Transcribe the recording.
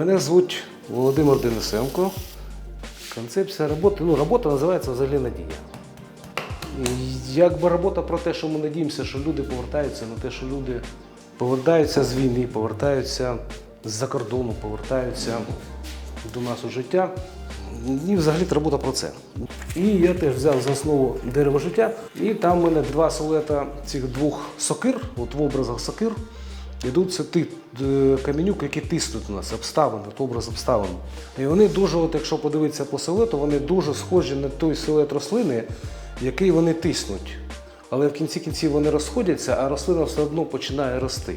Мене звуть Володимир Денисенко. Концепція роботи, ну, робота називається взагалі надія. Якби робота про те, що ми надіємося, що люди повертаються на те, що люди повертаються з війни, повертаються з-за кордону, повертаються до нас у життя. І взагалі робота про це. І я теж взяв за основу дерево життя, і там в мене два силуета цих двох сокир, от в образах сокир, йдуть це ти, камінюк, які тиснуть у нас, обставини, образ обставин. І вони дуже, от якщо подивитися по силуету, вони дуже схожі на той силует рослини, який вони тиснуть. Але в кінці кінців вони розходяться, а рослина все одно починає рости.